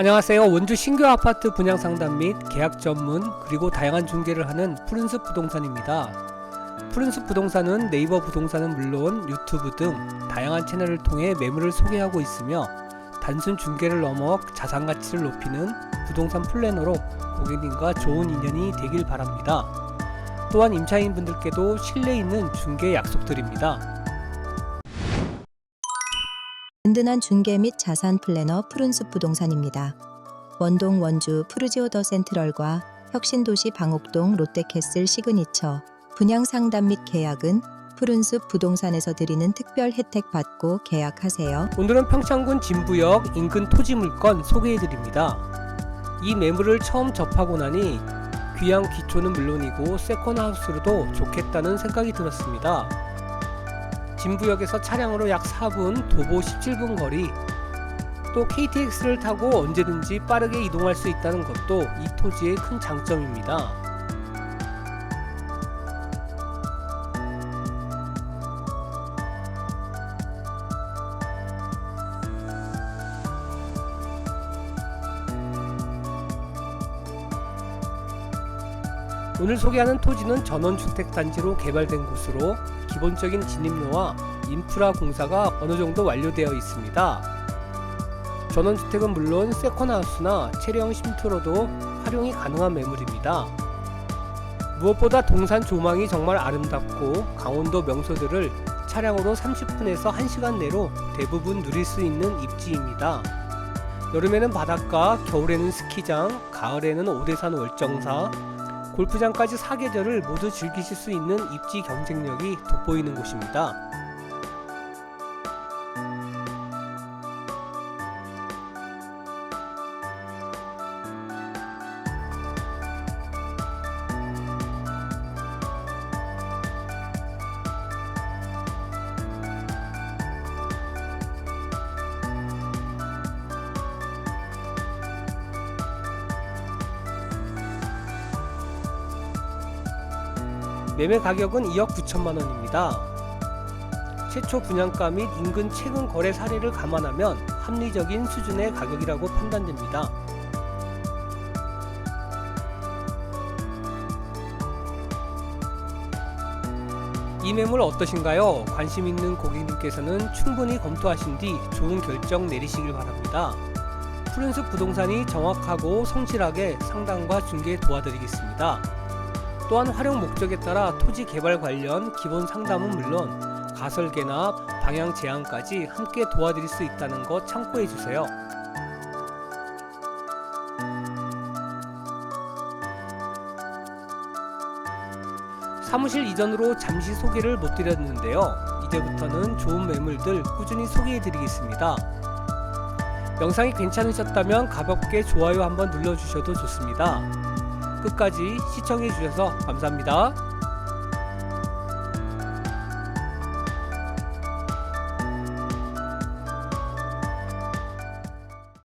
안녕하세요. 원주 신규 아파트 분양 상담 및 계약 전문 그리고 다양한 중개를 하는 푸른숲 부동산입니다. 푸른숲 부동산은 네이버 부동산은 물론 유튜브 등 다양한 채널을 통해 매물을 소개하고 있으며 단순 중개를 넘어 자산 가치를 높이는 부동산 플래너로 고객님과 좋은 인연이 되길 바랍니다. 또한 임차인 분들께도 신뢰 있는 중개 약속드립니다. 든든한 중개 및 자산 플래너 푸른숲 부동산입니다. 원동 원주 푸르지오 더 센트럴과 혁신도시 방옥동 롯데캐슬 시그니처 분양 상담 및 계약은 푸른숲 부동산에서 드리는 특별 혜택 받고 계약하세요. 오늘은 평창군 진부역 인근 토지 물건 소개해 드립니다. 이 매물을 처음 접하고 나니 귀한 기초는 물론이고 세컨하우스로도 좋겠다는 생각이 들었습니다. 진부역에서 차량으로 약 4분, 도보 17분 거리, 또 KTX를 타고 언제든지 빠르게 이동할 수 있다는 것도 이 토지의 큰 장점입니다. 오늘 소개하는 토지는 전원주택단지로 개발된 곳으로 기본적인 진입로와 인프라 공사가 어느 정도 완료되어 있습니다. 전원주택은 물론 세컨하우스나 체류형 쉼터로도 활용이 가능한 매물입니다. 무엇보다 동산 조망이 정말 아름답고 강원도 명소들을 차량으로 30분에서 1시간 내로 대부분 누릴 수 있는 입지입니다. 여름에는 바닷가, 겨울에는 스키장, 가을에는 오대산 월정사, 골프장까지 사계절을 모두 즐기실 수 있는 입지 경쟁력이 돋보이는 곳입니다. 매매 가격은 2억 9천만 원입니다. 최초 분양가 및 인근 최근 거래 사례를 감안하면 합리적인 수준의 가격이라고 판단됩니다. 이 매물 어떠신가요? 관심 있는 고객님께서는 충분히 검토하신 뒤 좋은 결정 내리시길 바랍니다. 푸른숲 부동산이 정확하고 성실하게 상담과 중개 도와드리겠습니다. 또한 활용 목적에 따라 토지 개발 관련 기본 상담은 물론 가설계나 방향 제안까지 함께 도와드릴 수 있다는 것 참고해 주세요. 사무실 이전으로 잠시 소개를 못 드렸는데요. 이제부터는 좋은 매물들 꾸준히 소개해 드리겠습니다. 영상이 괜찮으셨다면 가볍게 좋아요 한번 눌러주셔도 좋습니다. 끝까지 시청해 주셔서 감사합니다.